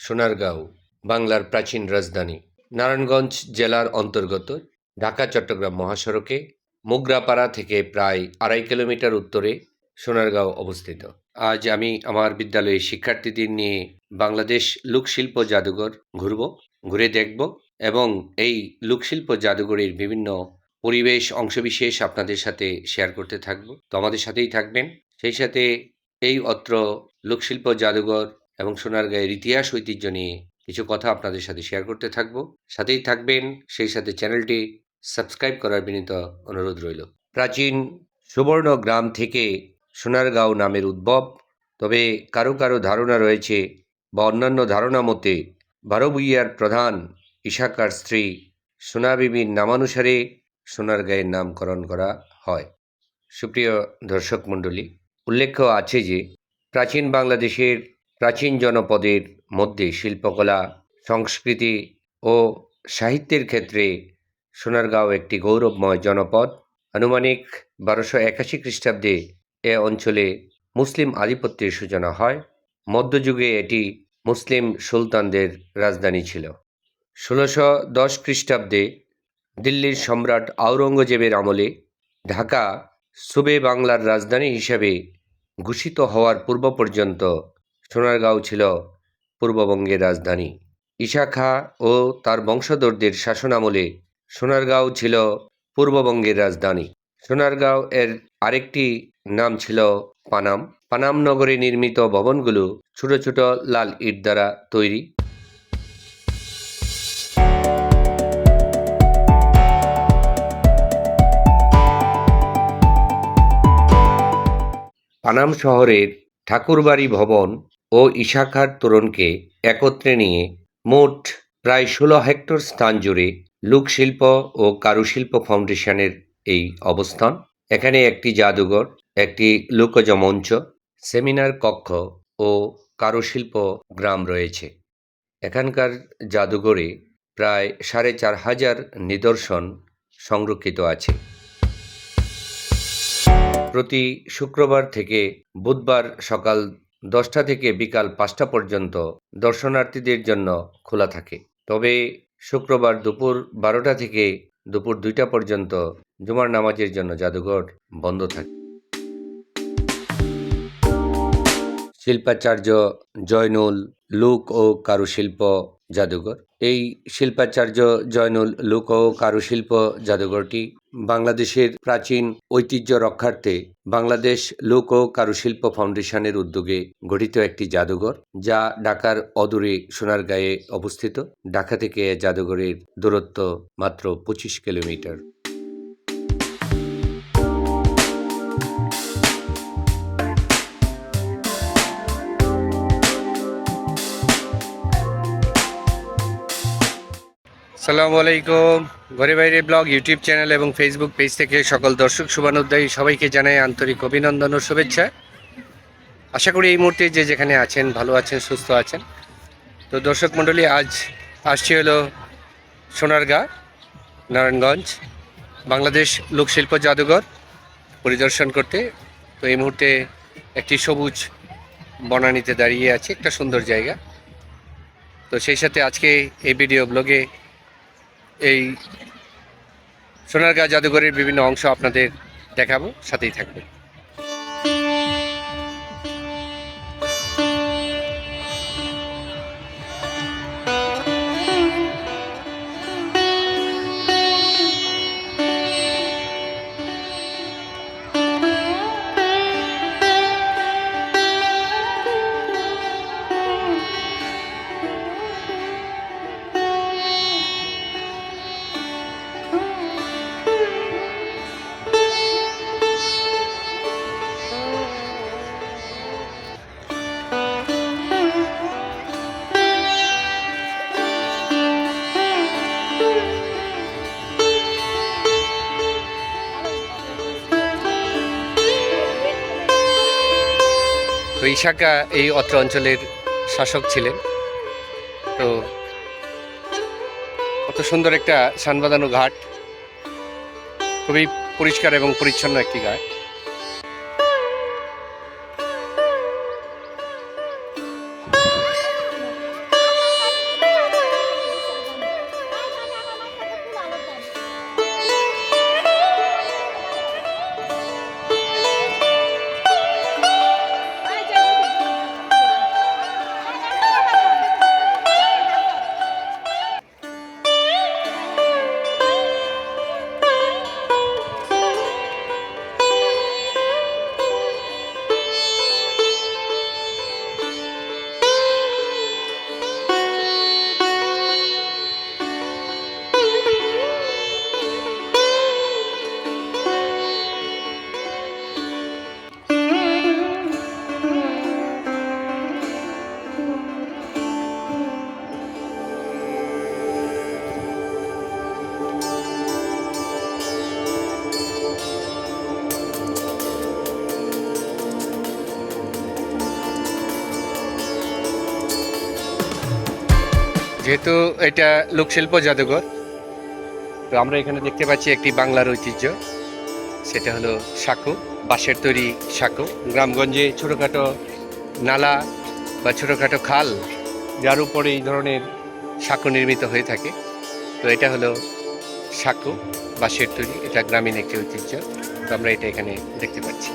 সোনারগাঁও, বাংলার প্রাচীন রাজধানী। নারায়ণগঞ্জ জেলার অন্তর্গত ঢাকা, চট্টগ্রাম মহাসড়কে মোগরাপাড়া থেকে প্রায় আড়াই কিলোমিটার উত্তরে সোনারগাঁও অবস্থিত। আজ আমি আমার বিদ্যালয়ের শিক্ষার্থীদের নিয়ে বাংলাদেশ লোকশিল্প জাদুঘর ঘুরব, ঘুরে দেখব এবং এই লোকশিল্প জাদুঘরের বিভিন্ন পরিবেশ অংশবিশেষ আপনাদের সাথে শেয়ার করতে থাকব। তো আমাদের সাথেই থাকবেন। সেই সাথে এই অত্র লোকশিল্প জাদুঘর এবং সোনারগাঁয়ের ইতিহাস, ঐতিহ্য নিয়ে কিছু কথা আপনাদের সাথে শেয়ার করতে থাকব। সাথেই থাকবেন, সেই সাথে চ্যানেলটি সাবস্ক্রাইব করার বিনীত অনুরোধ রইল। প্রাচীন সুবর্ণ গ্রাম থেকে সোনারগাঁও নামের উদ্ভব, তবে কারও কারও ধারণা রয়েছে বা অন্যান্য ধারণা মতে বারোভূইয়ার প্রধান ইশাকার স্ত্রী সোনাবিবির নামানুসারে সোনারগাঁয়ের নামকরণ করা হয়। সুপ্রিয় দর্শক মণ্ডলী, উল্লেখ্য আছে যে প্রাচীন বাংলাদেশের প্রাচীন জনপদের মধ্যে শিল্পকলা, সংস্কৃতি ও সাহিত্যের ক্ষেত্রে সোনারগাঁও একটি গৌরবময় জনপদ। আনুমানিক বারোশো একাশি খ্রিস্টাব্দে এ অঞ্চলে মুসলিম আধিপত্যের সূচনা হয়। মধ্যযুগে এটি মুসলিম সুলতানদের রাজধানী ছিল। ষোলোশো দশ খ্রিস্টাব্দে দিল্লির সম্রাট আওরঙ্গজেবের আমলে ঢাকা সুবে বাংলার রাজধানী হিসাবে ঘোষিত হওয়ার পূর্ব পর্যন্ত সোনারগাঁও ছিল পূর্ববঙ্গের রাজধানী। ঈশা খাঁ ও তার বংশধরদের শাসনামলে সোনারগাঁও ছিল পূর্ববঙ্গের রাজধানী। সোনারগাঁও এর আরেকটি নাম ছিল পানাম। পানাম নগরে নির্মিত ভবনগুলো ছোট ছোট লাল ইট দ্বারা তৈরি। পানাম শহরের ঠাকুরবাড়ি ভবন ও ইশাখার তোরণকে একত্রে নিয়ে মোট প্রায় ষোলো হেক্টর স্থান জুড়ে লোকশিল্প ও কারুশিল্প ফাউন্ডেশনের এই অবস্থান। এখানে একটি জাদুঘর, একটি লোকজ মঞ্চ সেমিনার কক্ষ ও কারুশিল্প গ্রাম রয়েছে। এখানকার জাদুঘরে প্রায় সাড়ে চার হাজার নিদর্শন সংরক্ষিত আছে। প্রতি শুক্রবার থেকে বুধবার সকাল দশটা থেকে বিকাল পাঁচটা পর্যন্ত দর্শনার্থীদের জন্য খোলা থাকে। তবে শুক্রবার দুপুর বারোটা থেকে দুপুর দুইটা পর্যন্ত জুমার নামাজের জন্য জাদুঘর বন্ধ থাকে। শিল্পাচার্য জয়নুল, লুক ও কারুশিল্প জাদুঘর। এই শিল্পাচার্য জয়নুল লোক ও কারুশিল্প জাদুঘরটি বাংলাদেশের প্রাচীন ঐতিহ্য রক্ষার্থে বাংলাদেশ লোক ও কারুশিল্প ফাউন্ডেশনের উদ্যোগে গঠিত একটি জাদুঘর, যা ঢাকার অদূরে সোনারগাঁয়ে অবস্থিত। ঢাকা থেকে জাদুঘরের দূরত্ব মাত্র পঁচিশ কিলোমিটার। সালামু আলাইকুম। ঘরে বাইরে ব্লগ, ইউটিউব চ্যানেল এবং ফেসবুক পেজ থেকে সকল দর্শক শুভানুদ্দায়ী সবাইকে জানাই আন্তরিক অভিনন্দন ও শুভেচ্ছা। আশা করি এই মুহূর্তে যে যেখানে আছেন, ভালো আছেন, সুস্থ আছেন। তো দর্শক মণ্ডলী, আজ আসছি হলো সোনারগাঁ, নারায়ণগঞ্জ, বাংলাদেশ লোকশিল্প জাদুঘর পরিদর্শন করতে। তো এই মুহূর্তে একটি সবুজ বনানীতে দাঁড়িয়ে আছে, একটা সুন্দর জায়গা। তো সেই সাথে আজকে এই ভিডিও ব্লগে এই সোনারগাঁ জাদুঘরের বিভিন্ন অংশ আপনাদের দেখাবো সাথেই থাকবে ইশাকা এই অত্র অঞ্চলের শাসক ছিলেন। তো অত সুন্দর একটা সানবাদানো ঘাট। খুবই পরিষ্কার এবং পরিচ্ছন্ন একটি ঘাট। যেহেতু এটা লোকশিল্প জাদুঘর, তো আমরা এখানে দেখতে পাচ্ছি একটি বাংলার ঐতিহ্য। সেটা হলো সাঁকো, বাঁশের তৈরি সাঁকো। গ্রামগঞ্জে ছোটোখাটো নালা বা ছোটোখাটো খাল, যার উপরে এই ধরনের সাঁকো নির্মিত হয়ে থাকে। তো এটা হলো সাঁকো, বাঁশের তৈরি, এটা গ্রামীণ একটি ঐতিহ্য। তো আমরা এটা এখানে দেখতে পাচ্ছি।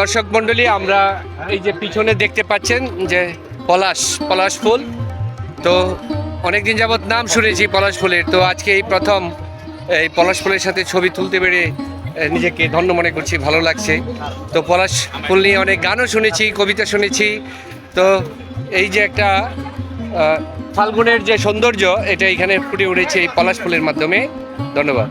দর্শক মণ্ডলী, আমরা এই যে পিছনে দেখতে পাচ্ছেন যে পলাশ পলাশ ফুল। তো অনেকদিন যাবৎ নাম শুনেছি পলাশ ফুলের। তো আজকে এই প্রথম এই পলাশ ফুলের সাথে ছবি তুলতে পেরে নিজেকে ধন্য মনে করছি, ভালো লাগছে। তো পলাশ ফুল নিয়ে অনেক গানও শুনেছি, কবিতা শুনেছি। তো এই যে একটা ফাল্গুনের যে সৌন্দর্য, এটা এখানে ফুটে উঠেছে এই পলাশ ফুলের মাধ্যমে। ধন্যবাদ।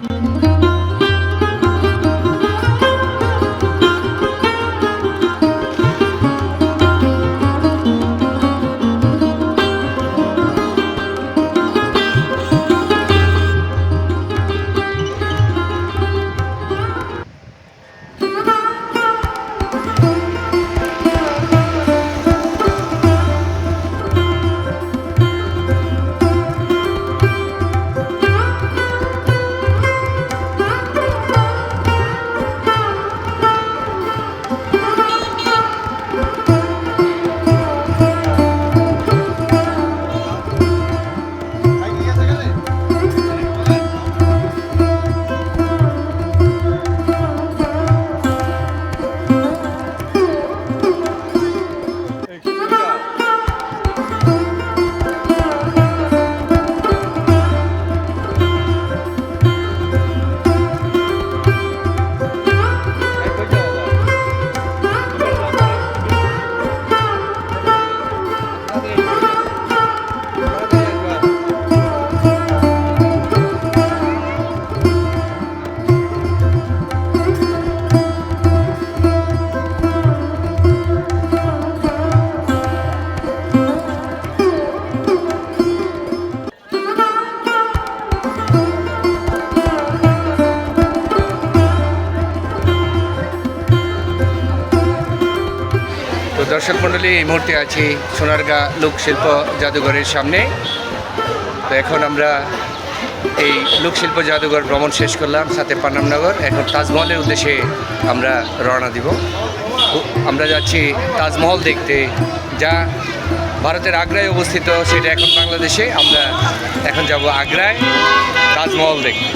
দর্শক মণ্ডলী, এই মুহূর্তে আছি সোনারগাঁ লোকশিল্প জাদুঘরের সামনে। তো এখন আমরা এই লোকশিল্প জাদুঘর ভ্রমণ শেষ করলাম, সাথে পানামনগর। এখন তাজমহলের উদ্দেশ্যে আমরা রওনা দিব। আমরা যাচ্ছি তাজমহল দেখতে, যা ভারতের আগ্রায় অবস্থিত, সেটা এখন বাংলাদেশে। আমরা এখন যাব আগ্রায় তাজমহল দেখতে।